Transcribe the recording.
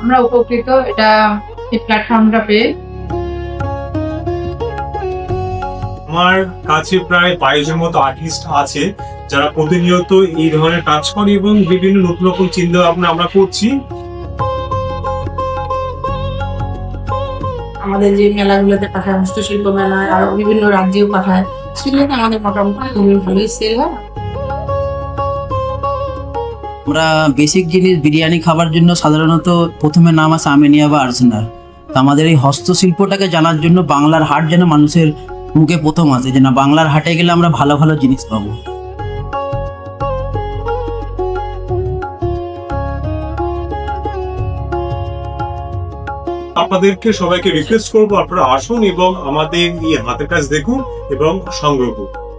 আমরা উপকৃত এটা এই প্ল্যাটফর্মটা পেয়ে। আমার কাছে প্রায় বাইশের মতো আর্টিস্ট আছে যারা প্রতিনিয়ত এই ধরনের কাজ করে এবং বিভিন্ন নতুন নতুন চিন্তা ভাবনা আমরা করছি। আমাদের যে মেলাগুলোতে পাঠায় হস্তশিল্প মেলায় আরও বিভিন্ন রাজ্যেও পাঠায় সেগুলোতে আমাদের মোটামুটি খুবই ভালোই সেল হয়। আমরা বেসিক জিনিস বিরিয়ানি খাবার জন্য সাধারণত প্রথমে নাম আছে আমিনিয়া বা আর্সেনার তো আমাদের এই হস্তশিল্পটাকে জানার জন্য বাংলার হাট যেন মানুষের মুখে প্রথম আছে যে না বাংলার হাটে গেলে আমরা ভালো ভালো জিনিস পাবো। আপনাদেরকে সবাইকে রিকোয়েস্ট করব, আপনারা আসুন এবং আমাদের এই হাতের কাজ দেখুন এবং সংগ্রহ করুন।